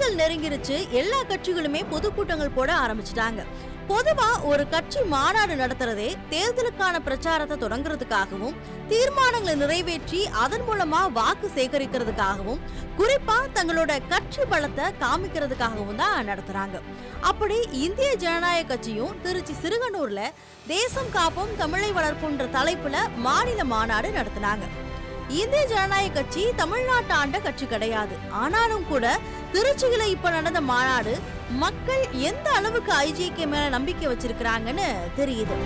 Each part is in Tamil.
தேர்தல் நெருங்கிருச்சு. எல்லா கட்சிகளுமே பொதுக்கூட்டங்கள் போட ஆரம்பிச்சிட்டாங்க. பொதுவா ஒரு கட்சி மாநாடு நடத்துறதே தேர்தலுக்கான பிரச்சாரத்தை தொடங்குறதுக்காகவும் தீர்மானங்களை நிறைவேற்றி அதன் மூலமா வாக்கு சேகரிக்கிறதுக்காகவும் குறிப்பா தங்களோட கட்சி பலத்தை காமிக்கிறதுக்காகவும் தான் நடத்துறாங்க. அப்படி இந்திய ஜனநாயக கட்சியும் திருச்சி சிறுகனூர்ல தேசம் காப்போம் தமிழை வளர்ப்புன்ற தலைப்புல மாநில மாநாடு நடத்தினாங்க. இந்திய ஜனநாயக கட்சி தமிழ்நாட்டு ஆண்ட கட்சி கிடையாது. ஆனாலும் கூட திருச்சியில இப்ப நடந்த மாநாடு மக்கள் எந்த அளவுக்கு ஐஜிகே மேல நம்பிக்கை வச்சிருக்கிறாங்கன்னு தெரியுது.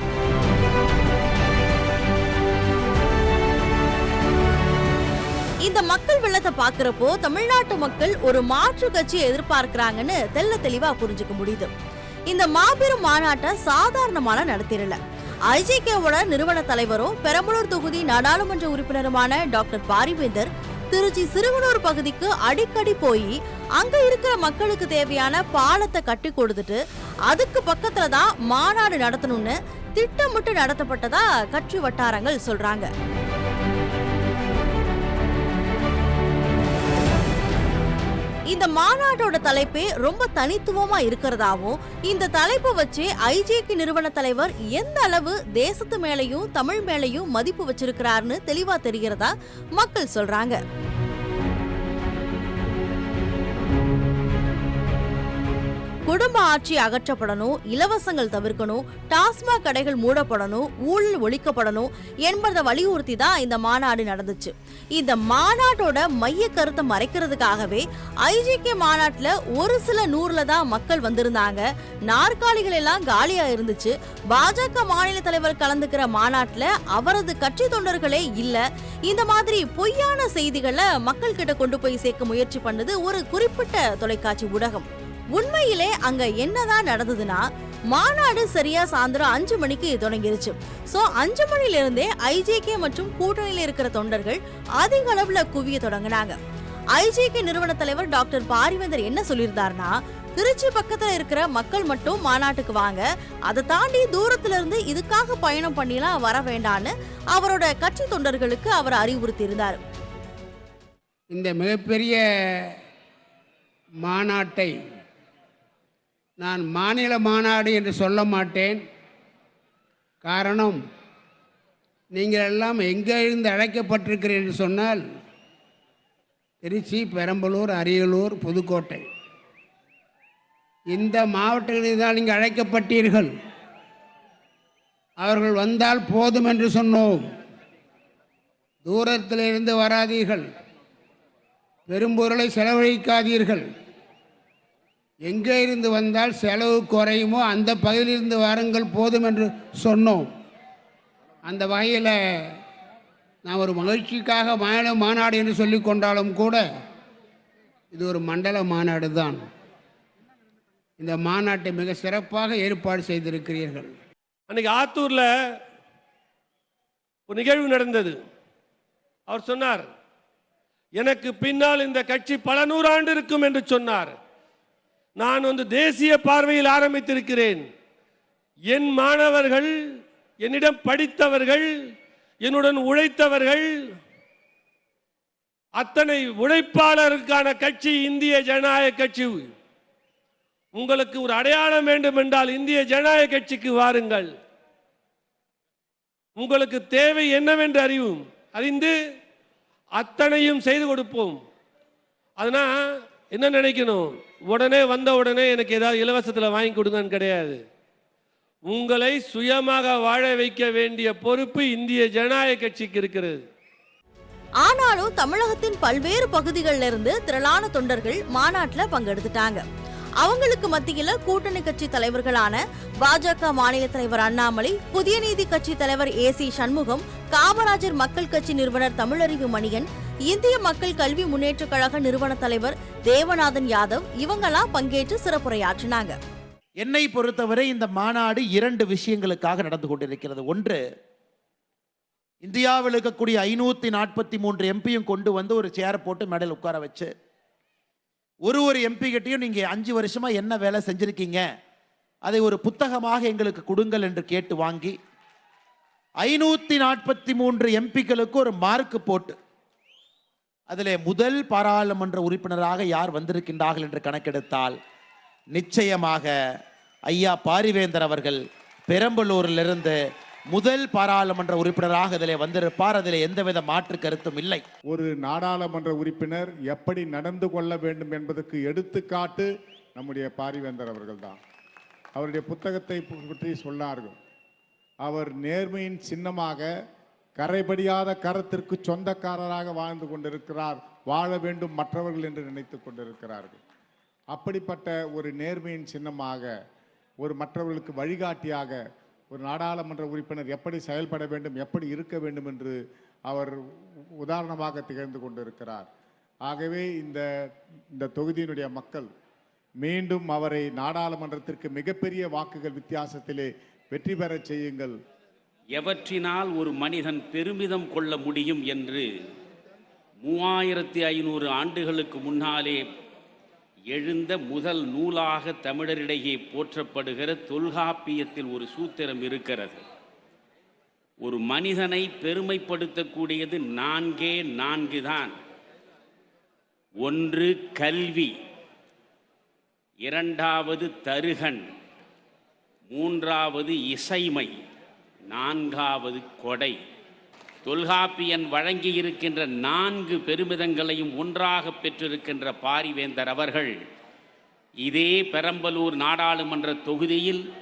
இந்த மக்கள் வெள்ளத்தை பாக்குறப்போ தமிழ்நாட்டு மக்கள் ஒரு மாற்று கட்சியை எதிர்பார்க்கிறாங்கன்னு தெல்ல தெளிவா புரிஞ்சுக்க முடியுது. இந்த மாபெரும் மாநாட்டை சாதாரணமான நடத்திடல. ஐஜேகேவோட நிறுவன தலைவரும் பெரம்பலூர் தொகுதி நாடாளுமன்ற உறுப்பினருமான டாக்டர் பாரிவேந்தர் திருச்சி சிறுவனூர் பகுதிக்கு அடிக்கடி போய் அங்க இருக்கிற மக்களுக்கு தேவையான பாலத்தை கட்டி கொடுத்துட்டு அதுக்கு பக்கத்துல தான் மாநாடு நடத்தணும்னு திட்டமிட்டு நடத்தப்பட்டதா கட்சி வட்டாரங்கள் சொல்றாங்க. இந்த மாநாட்டோட தலைப்பே ரொம்ப தனித்துவமா இருக்கிறதாவும் இந்த தலைப்பை வச்சு ஐஜேகி நிறுவன தலைவர் எந்த அளவு தேசத்து மேலையும் தமிழ் மேலையும் மதிப்பு வச்சிருக்கிறாருன்னு தெளிவா தெரிகிறதா மக்கள் சொல்றாங்க. குடும்ப ஆட்சி அகற்றப்படணும் இலவசங்கள் தவிர்க்கணும் டாஸ்மாக் கடைகள் மூடப்படணும் ஊழல் ஒழிக்கப்படணும் என்பதை வலியுறுத்தி தான் இந்த மாநாடு நடந்துச்சு. இந்த மாநாட்டோட மைய கருத்தை மறைக்கிறதுக்காகவே ஐஜிகே மாநாட்டில் ஒரு சில நூறுல தான் மக்கள் வந்திருந்தாங்க. நாற்காலிகள் எல்லாம் காலியா இருந்துச்சு. பாஜக மாநில தலைவர் கலந்துக்கிற மாநாட்டில் அவரது கட்சி தொண்டர்களே இல்ல. இந்த மாதிரி பொய்யான செய்திகளை மக்கள் கிட்ட கொண்டு போய் சேர்க்க முயற்சி பண்ணது ஒரு குறிப்பிட்ட தொலைக்காட்சி ஊடகம். உண்மையிலே அங்க என்னதான் நடந்ததுன்னா மாநாடு சரியா சாயந்தரம் அஞ்சு மணிக்கு தொடங்கிருச்சு. ஸோ அஞ்சு மணில இருந்தே ஐஜேகே மற்றும் கூட்டணியில் இருக்கிற தொண்டர்கள் அதிக அளவுல குவிய தொடங்கினாங்க. ஐஜேகே நிறுவன தலைவர் டாக்டர் பாரிவேந்தர் என்ன சொல்லியிருந்தாருன்னா திருச்சி பக்கத்துல இருக்கிற மக்கள் மட்டும் மாநாட்டுக்கு வாங்க அதை தாண்டி தூரத்துல இருந்து இதுக்காக பயணம் பண்ணிலாம் வர வேண்டான்னு அவரோட கட்சி தொண்டர்களுக்கு அவர் அறிவுறுத்தி இருந்தார் இந்த மிகப்பெரிய மாநாட்டை நான் மாநில மாநாடு என்று சொல்ல மாட்டேன். காரணம் நீங்கள் எல்லாம் எங்கே இருந்து அழைக்கப்பட்டிருக்கிறீர்கள் என்று சொன்னால் திருச்சி பெரம்பலூர் அரியலூர் புதுக்கோட்டை. இந்த மாவட்டங்களில் தான் நீங்கள் அழைக்கப்பட்டீர்கள். அவர்கள் வந்தால் போதும் என்று சொன்னோம். தூரத்திலிருந்து வராதீர்கள். பெரும்பொருளை செலவழிக்காதீர்கள். எங்கே இருந்து வந்தால் செலவு குறையுமோ அந்த பகுதியிலிருந்து வாருங்கள் போதும் என்று சொன்னோம். அந்த வகையில் நான் ஒரு மகிழ்ச்சிக்காக மாநில மாநாடு என்று சொல்லி கொண்டாலும் கூட இது ஒரு மண்டல மாநாடு தான். இந்த மாநாட்டை மிக சிறப்பாக ஏற்பாடு செய்திருக்கிறீர்கள். அன்னைக்கு ஆத்தூரில் ஒரு நிகழ்வு நடந்தது. அவர் சொன்னார் எனக்கு பின்னால் இந்த கட்சி பல நூறாண்டு இருக்கும் என்று சொன்னார். நான் வந்து தேசிய பார்வையில் ஆரம்பித்திருக்கிறேன். என் மாணவர்கள் என்னிடம் படித்தவர்கள் என்னுடன் உழைத்தவர்கள் அத்தனை உழைப்பாளருக்கான கட்சி இந்திய ஜனநாயக கட்சி. உங்களுக்கு ஒரு அடையாளம் வேண்டும் என்றால் இந்திய ஜனநாயக கட்சிக்கு வாருங்கள். உங்களுக்கு தேவை என்னவென்று அறிவும் அறிந்து அத்தனையும் செய்து கொடுப்போம். அதனால் என்ன நினைக்கணும்? உடனே வந்த உடனே எனக்கு ஏதாவது இலவசத்தில் வாங்கி கொடுங்கன்னு கிடையாது. உங்களை சுயமாக வாழ வைக்க வேண்டிய பொறுப்பு இந்திய ஜனநாயக கட்சிக்கு இருக்கிறது. ஆனாலும் தமிழகத்தின் பல்வேறு பகுதிகளில் இருந்து திரளான தொண்டர்கள் மாநாட்டில் பங்கெடுத்துட்டாங்க. அவங்களுக்கு மத்தியில கூட்டணி கட்சி தலைவர்களான பாஜக மாநில தலைவர் அண்ணாமலை புதிய நீதி கட்சி தலைவர் ஏ சி சண்முகம் காமராஜர் மக்கள் கட்சி நிறுவனர் தமிழறிவு மணியன் இந்திய மக்கள் கல்வி முன்னேற்றக் கழக நிறுவன தலைவர் தேவநாதன் யாதவ் இவங்கெல்லாம் பங்கேற்று சிறப்புரையாற்றினாங்க. என்னை பொறுத்தவரை இந்த மாநாடு இரண்டு விஷயங்களுக்காக நடந்து கொண்டிருக்கிறது. ஒன்று இந்தியாவில் இருக்கக்கூடிய ஐநூத்தி நாற்பத்தி மூன்று எம்பியும் கொண்டு வந்து ஒரு சேரை போட்டு மெடல் உட்கார வச்சு ஒரு ஒரு எம்பி கிட்டையும் நீங்க அஞ்சு வருஷமா என்ன வேலை செஞ்சிருக்கீங்க? அதை ஒரு புத்தகமாக எங்களுக்கு கொடுங்கள் என்று கேட்டு வாங்கி ஐநூத்தி நாற்பத்தி மூன்று எம்பிக்களுக்கு ஒரு மார்க் போட்டு அதில் முதல் பாராளுமன்ற உறுப்பினராக யார் வந்திருக்கின்றார்கள் என்று கணக்கெடுத்தால் நிச்சயமாக ஐயா பாரிவேந்தர் அவர்கள் பெரம்பலூரிலிருந்து முதல் பாராளுமன்ற உறுப்பினராக இதிலே வந்திருப்பார். அதில் எந்தவித மாற்று கருத்தும் இல்லை. ஒரு நாடாளுமன்ற உறுப்பினர் எப்படி நடந்து கொள்ள வேண்டும் என்பதற்கு எடுத்துக்காட்டு நம்முடைய பாரிவேந்தர் அவர்கள் தான் அவருடைய புத்தகத்தை பற்றி சொன்னார்கள். அவர் நேர்மையின் சின்னமாக கரைபடியாத கரத்திற்கு சொந்தக்காரராக வாழ்ந்து கொண்டிருக்கிறார் வாழ வேண்டும் மற்றவர்கள் என்று நினைத்து கொண்டிருக்கிறார்கள். அப்படிப்பட்ட ஒரு நேர்மையின் சின்னமாக ஒரு மற்றவர்களுக்கு வழிகாட்டியாக ஒரு நாடாளுமன்ற உறுப்பினர் எப்படி செயல்பட வேண்டும் எப்படி இருக்க வேண்டும் என்று அவர் உதாரணமாக திகழ்ந்து கொண்டிருக்கிறார். ஆகவே இந்த இந்த தொகுதியினுடைய மக்கள் மீண்டும் அவரை நாடாளுமன்றத்திற்கு மிகப்பெரிய வாக்குகள் வித்தியாசத்திலே வெற்றி பெறச் செய்யுங்கள். எவற்றினால் ஒரு மனிதன் பெருமிதம் கொள்ள முடியும் என்று மூவாயிரத்தி ஐநூறு ஆண்டுகளுக்கு முன்னாலே எழுந்த முதல் நூலாக தமிழரிடையே போற்றப்படுகிற தொல்காப்பியத்தில் ஒரு சூத்திரம் இருக்கிறது. ஒரு மனிதனை பெருமைப்படுத்தக்கூடியது நான்கே நான்கு தான். ஒன்று கல்வி இரண்டாவது தருகன் மூன்றாவது இசைமை. நான்காவது கொடை. தொல்காப்பியன் வழங்கி இருக்கின்ற நான்கு பெருமிதங்களையும் ஒன்றாக பெற்றிருக்கின்ற பாரிவேந்தர் அவர்கள் இதே பெரம்பலூர் நாடாளுமன்ற தொகுதியில்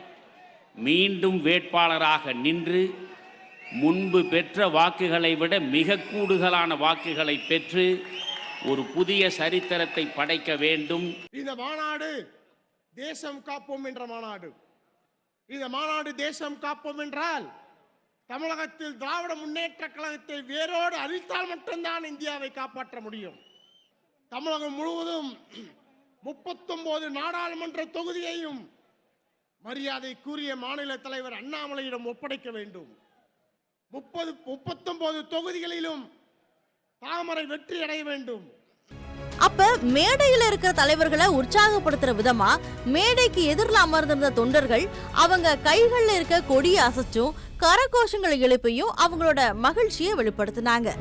மீண்டும் வேட்பாளராக நின்று முன்பு பெற்ற வாக்குகளை விட மிக கூடுதலான வாக்குகளை பெற்று ஒரு புதிய சரித்திரத்தை படைக்க வேண்டும். இந்த மாநாடு தேசம் காப்போம் என்ற மாநாடு. இந்த மாநாடு தேசம் காப்போம் என்றால் தமிழகத்தில் திராவிட முன்னேற்ற கழகத்தை வேரோடு அழித்தால் மட்டும்தான் இந்தியாவை காப்பாற்ற முடியும். தமிழகம் முழுவதும் முப்பத்தொன்பது நாடாளுமன்ற தொகுதியையும் மரியாதை கூறிய மாநில தலைவர் அண்ணாமலையிடம் ஒப்படைக்க வேண்டும். முப்பது முப்பத்தொன்பது தொகுதிகளிலும் தாமரை வெற்றி அடைய வேண்டும். அப்ப மேடையில இருக்கிற தலைவர்களை உற்சாகப்படுத்துற விதமா மேடைக்கு எதிரில் அமர்ந்திருந்த தொண்டர்கள் அவங்க கைகள்ல இருக்க கொடியை அசைச்சும் கரகோஷங்களை எழுப்பியும் அவங்களோட மகிழ்ச்சியை வெளிப்படுத்தினாங்க.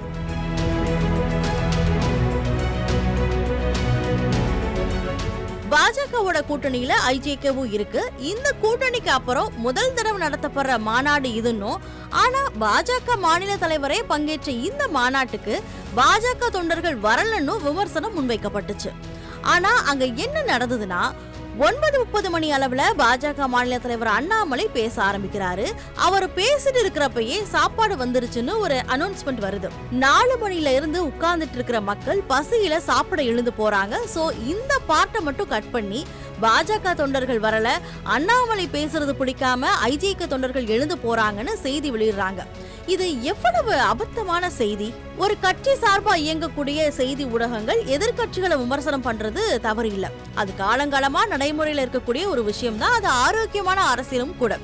பாஜகவோட கூட்டணியில ஐஜேகேவும் இருக்கு. இந்த கூட்டணிக்கு அப்புறம் முதல் தடவை நடத்தப்படுற மாநாடு இதுன்னும் ஆனா பாஜக மாநில தலைவரே பங்கேற்ற இந்த மாநாட்டுக்கு பாஜக தொண்டர்கள் வரலன்னு விமர்சனம் முன்வைக்கப்பட்டுச்சு. ஆனா அங்க என்ன நடந்ததுன்னா ஒன்பது முப்பது மணி அளவுல பாஜக மாநில தலைவர் அண்ணாமலை பேச ஆரம்பிக்கிறாரு. அவர் பேசிட்டு இருக்கிறப்பயே சாப்பாடு வந்துருச்சுன்னு ஒரு அனௌன்ஸ்மெண்ட் வருது. நாலு மணில இருந்து உட்கார்ந்துட்டு இருக்கிற மக்கள் பசியில சாப்பிட எழுந்து போறாங்க. சோ இந்த பார்ட்டை மட்டும் கட் பண்ணி பாஜக தொண்டர்கள் வரல. அண்ணாமலை பேசுறது பிடிக்காம ஐஜேக தொண்டர்கள் எழுந்து போறாங்கன்னு செய்தி வெளியிடுறாங்க. இது எவ்வளவு அபத்தமான செய்தி? ஒரு கட்சி சார்பா இயங்கக்கூடிய செய்தி ஊடகங்கள் எதிர்க்கட்சிகளை விமர்சனம் பண்றது தவறு இல்லை அது காலங்காலமா நடைமுறையில இருக்கக்கூடிய ஒரு விஷயம் தான் அது ஆரோக்கியமான அரசியலும் கூட.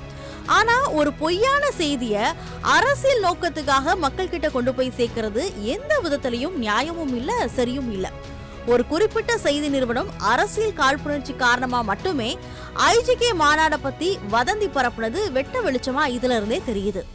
ஆனா ஒரு பொய்யான செய்திய அரசியல் நோக்கத்துக்காக மக்கள் கிட்ட கொண்டு போய் சேர்க்கிறது எந்த விதத்திலையும் நியாயமும் இல்ல சரியும் இல்ல. ஒரு குறிப்பிட்ட செய்தி நிறுவனம் அரசியல் காழ்ப்புணர்ச்சி காரணமா மட்டுமே ஐஜிகே மாநாட பத்தி வதந்தி பரப்புனது வெட்ட வெளிச்சமா இதுல இருந்தே தெரியுது.